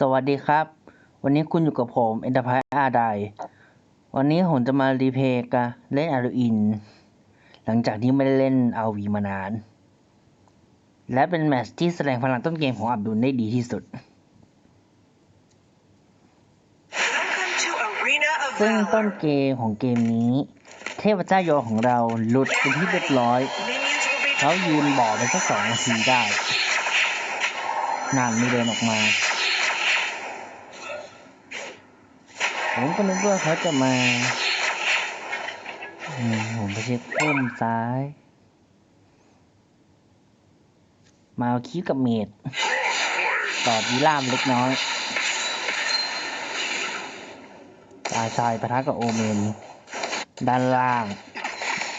สวัสดีครับ วันนี้คุณอยู่กับผม Enterprise อาไดวันนี้ผมจะมารีเพลย์กับเล่นอารูอิน หลังจากที่ไม่ได้เล่นอาวีมานาน และเป็นแมตช์ที่แสดงพลังต้นเกมของอับดุลได้ดีที่สุด Welcome to Arena of ซึ่งต้น Valor. เกมของเกมนี้ เทพเจ้าโยของเราหลุดเป็นที่เรียบร้อย Minions will be เขายืนบ่อไปสักสองนาทีได้ นานไม่เดินออกมา ผมก็นึกว่าเขาจะมาผมไปเช็คพุ่มซ้าย มาเอาคิวกับเมดต่อดีล่ามเล็กน้อยตาชายปะทะกับโอเมน ด้านล่าง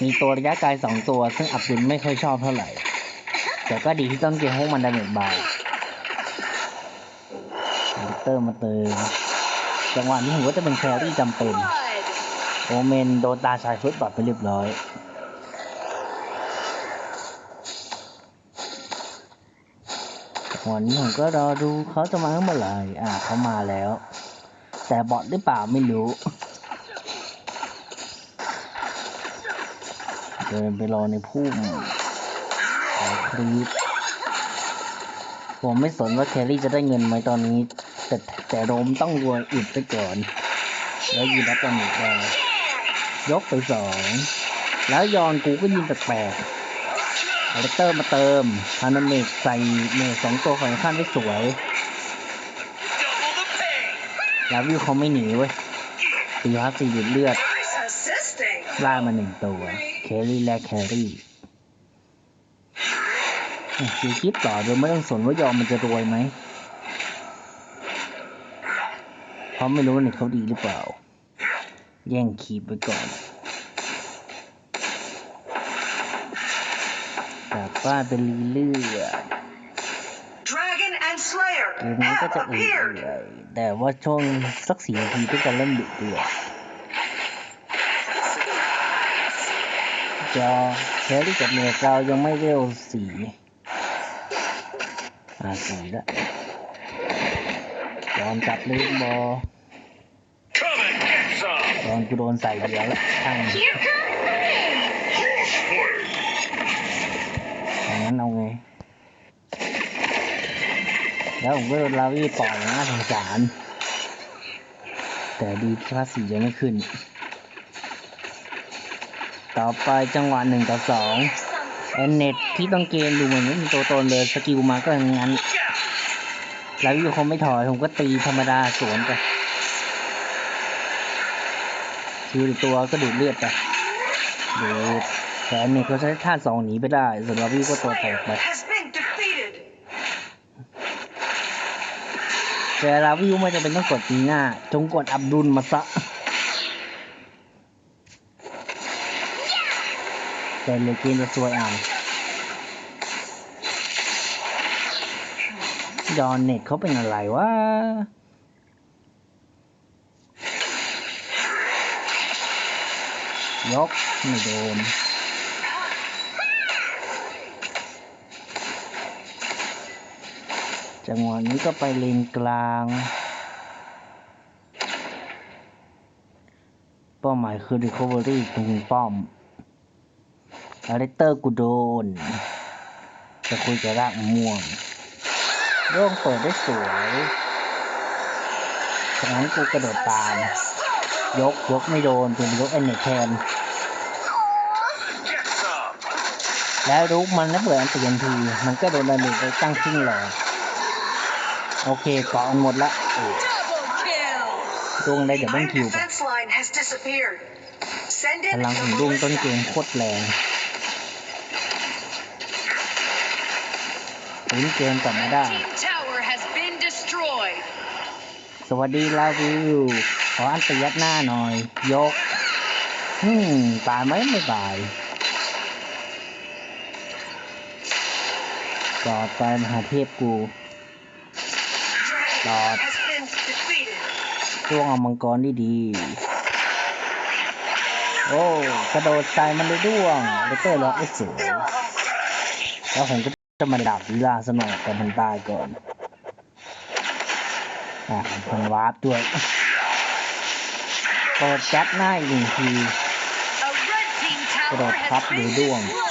มีตัวระยะไกลสองตัว ซึ่งอับดุลไม่ค่อยชอบเท่าไหร่ แต่ก็ดีที่ต้นเกมพวกมันดาเมจบาลิเตอร์มาเติม จังหวะนี้ผมว่าจะเป็นแครี่จำเป็น โอเมนโดนตาชายฟุตบอดไปเรียบร้อยจังหวะนี้ผมก็รอดูเขาจะมาเมื่อไหร่ อ่าเขามาแล้ว แต่บอดหรือเปล่าไม่รู้เดินไปรอในพุ่มขอครีปผมไม่สนว่าแครี่จะได้เงินไหมตอนนี้ แต่แต่โรมต้องรวยอึดไปก่อน แล้วยีรับกันอีกแล้วยกไปสอง แล้วยอนกูก็ยิงแปลกๆคาแรคเตอร์มาเติมพานาเมกใส่เมกสองตัวของขั้นได้สวย แล้ววิวเขาไม่หนีเว้ยตีฮัสสี่ดูดเลือดล่ามาหนึ่งตัว แครี่และแครี่คือคิดต่อโดยไม่ต้องสนว่ายอมมันจะรวยไหม เพราะไม่รู้ว่าเน็ตเขาดีหรือเปล่า แย่งคีบไปก่อน กลับบ้านเป็นลีเลือด Dragon and Slayer เกมนี้ก็ have จะเอื่ appeared. อยๆแต่ว่าช่วงสักสี่นาทีก็จะเริ่มดุเดือดจอแครี่กับเมกเรายังไม่เร็วสี่อ่าสี่ละจอนจับลืมบอ Come and get some! จอนกูโดนใส่เดียวละช่างอย่างนั้นเอาไง แล้วผมก็โดนลาวี่ปล่อยน่าสงสาร แต่ดีที่ภาษียังไม่ขึ้น ต่อไปจังหวะหนึ่งต่อสองแอนเน็ตที่ต้องเกมดูเหมือนไม่มีตัวตนเลยสกิลมาก็อย่างนั้นลาวี่คงไม่ถอยผมก็ตีธรรมดาสวนไป คิวอีกตัวก็ดูดเลือดไปดูดแต่แอนเน็ตเขาใช้ท่าสองหนีไปได้ส่วนลาวี่ก็ตัวแตกไปแต่ลาวิวไม่จำเป็นต้องกดตีหน้า จงกดอับดุลมาซะแต่เลยเกมจะซวยเอาดอนเน็ตเขาเป็นอะไรวะ ยกไม่โดนจังหวะนี้ก็ไปเลนกลาง เป้าหมายคือ Recovery ตรงป้อมอาร์เตอร์กูโดน จะคุยกับรากม่วงเรื่องเปิดได้สวยจากนั้นกูกระโดดตาม ยกยกไม่โดนเป็นยกเอ็นเนแทน แล้วรุกมันแล้วเปิดอันเตียนที มันก็โดนดาเมจไปตั้งครึ่งหลอดโอเคเกาะมันหมดละดวงได้เดี๋ยวต้องคิวไปพลัง the ของดวงต้นเกมโคตรแรงลุ้นเกมกลับมาได้ สวัสดีลาวิว ขออันตียัดหน้าหน่อย ยก อืม ตายไหมไม่ตาย ต่อไปมหาเทพกู Dragon God. has been defeated. ช่วงเอามังกรได้ดีโอ้กระโดดใส่มันเลยด้วงเลเตอร์ล็อกได้สวยแล้วผมก็จะมาดับลีลาสนอยแต่มันตายก่อนอะมันวาร์ปด้วยเปิดแจ็คหน้าอีกหนึ่งที A red team tower Rồi, has khắp been đủ đuông. destroyed.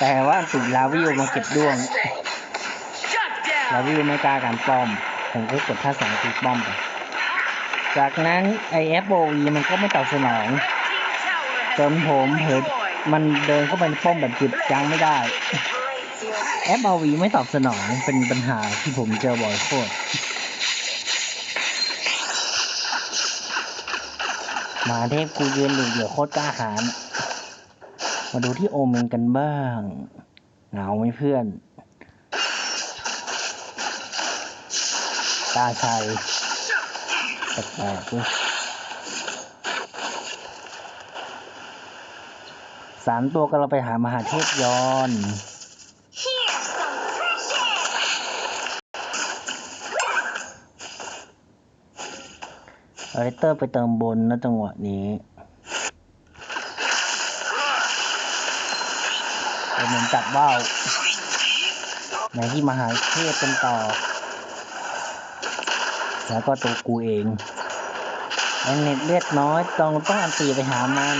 แต่ว่าติดลาวิวมาเก็บด้วง Shut ลา down. วิวไม่กล้าการป้อม ผมก็กดท่าสองตีป้อมไปจากนั้นไอ FOV มันก็ไม่ตอบสนอง Red team tower has จนผมเผลอ been destroyed. มันเดินเข้าไปในป้อมแบบหยุดยั้งไม่ได้ FOV ไม่ตอบสนองเป็นปัญหาที่ผมเจอบ่อยโคตรหมาเทพกูยืนอยู่เดี๋ยวโคตรกล้าหาญ มาดูที่โอเมนกันบ้าง เหงาไหมเพื่อน ตาชัยแปลกๆเว้ยสามตัวก็เราไปหามหาเทพย้อนอาเลเตอร์ไปเติมบนนะจังหวะนี้ เดี๋ยวผมจับว่าวในที่มหาเทพกันต่อ แล้วก็ตัวกูเองแอนเน็ตเลือดน้อยต้องต้องอันตีไปหามัน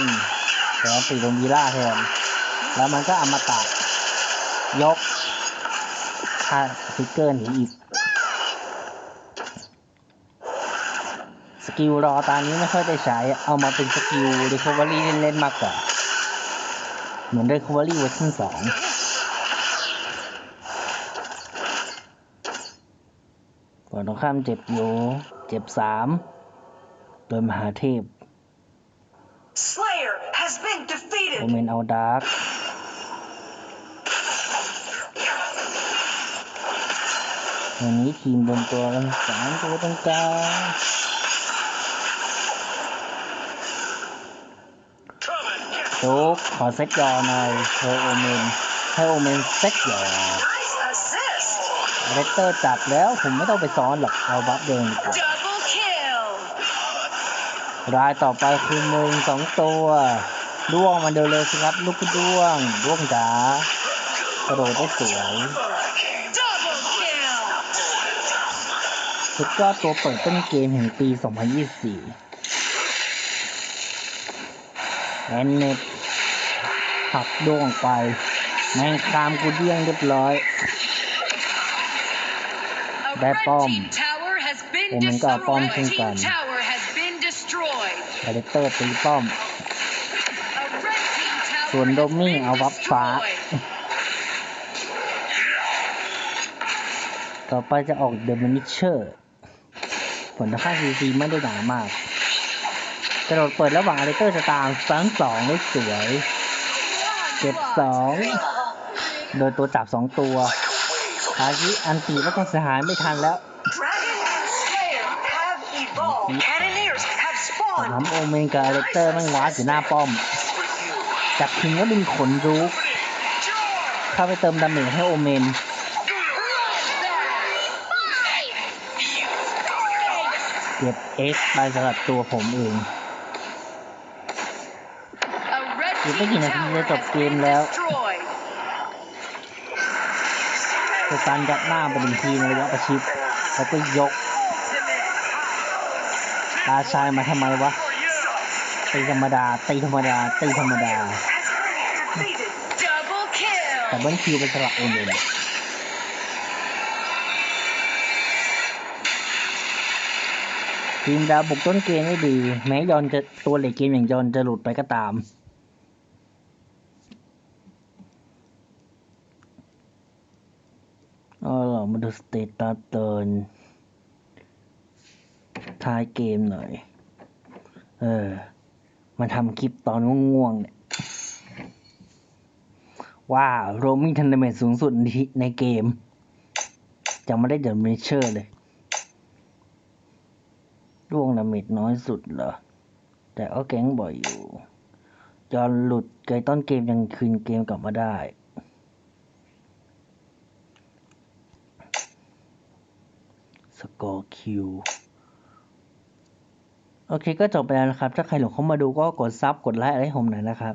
แต่อันตีลงวีล่าแทนแล้วมันก็อมตะยกค่าฟิกเกอร์หนีอีก สกิลรอตอนนี้ไม่ค่อยได้ใช้ เอามาเป็นสกิล Recovery เล่นๆมากกว่า เหมือน Recovery เวอร์ชันสองฝั่งตรงข้ามเจ็บอยู่ เจ็บสามโดยมหาเทพ Slayer has been โอ defeated. เมนเอาดาร์กวันนี้ทีมรวมตัวกันสามตัวตรงกลาง จ๊กขอเซตยอหน่อยเธอโอเมนให้โอเมนเซตยอ Nice assist. เรตเตอร์จับแล้วผมไม่ต้องไปซ้อนหรอกเอาบัฟเดินดีกว่า Double kill. รายต่อไปคือมึงสองตัวด้วงมันเดินเลยสิครับลูกด้วงด้วงจ๋ากระโดดได้สวย Double kill. สุดยอดตัวเปิดต้นเกมแห่งปี 2024 แอนเน็ตผักด้วงไปแมงคามกูเดี้ยงเรียบร้อย A That red bomb. team tower has been Oh my God, bomb destroyed. Red team gun. tower has been destroyed. เรตเตอร์ตีป้อม A red team tower ส่วน has โดมิ่ง been เอาวับฟ้า destroyed. ต่อไปจะออกเดอะมินิเชอร์ ผลค่าซีซีไม่ได้หนามาก กระโดดเปิดระหว่างอาริเตอร์จะตามสังสองได้สวย เก็บสองโดยตัวจับสองตัวคาชิอันตีแล้วก็เสียหายไม่ทันแล้ว Dragon and Slayer have evolved. Cannoneers have แต่ spawned. ทำโอเมนกับอาริเตอร์แม่งว้าร์ปอยู่หน้าป้อม จับทิ้งแล้วดึงขนรุกเข้าไปเติมดาเมจให้โอเมนเก็บ X ไปสำหรับตัวผมเอง อีกไม่กี่นาทีจะจบเกมแล้ว destroyed. สตันยัดหน้าไปหนึ่งทีในระยะประชิดแล้วก็ยกตาชายมาทำไมวะตีธรรมดาตีธรรมดาตีธรรมดาแต่เบิ้ลคิวเป็นสลับเองเลยทีมดาวบุกต้นเกมได้ดี แม้ยอนจะตัวเหล็กเกมอย่างยอนจะหลุดไปก็ตาม เอาล่ะมา ดูสเตตัสเติร์นท้ายเกมหน่อย เออ มาทำคลิปตอนง่วงๆเนี่ยว้าวโรมิงทันเดเมตสูงสุดในในเกม จะไม่ได้เดอะเมเชอร์เลยร่วงดาเมจน้อยสุดเหรอ แต่ก็แก๊งบ่อยอยู่ จอนหลุดเกยต้นเกมยังคืนเกมกลับมาได้ สกอร์คิวโอเคก็จบไปแล้วนะครับ ถ้าใครหลงเข้ามาดูก็กดซับกดไลค์อะไรให้ผมหน่อยนะครับ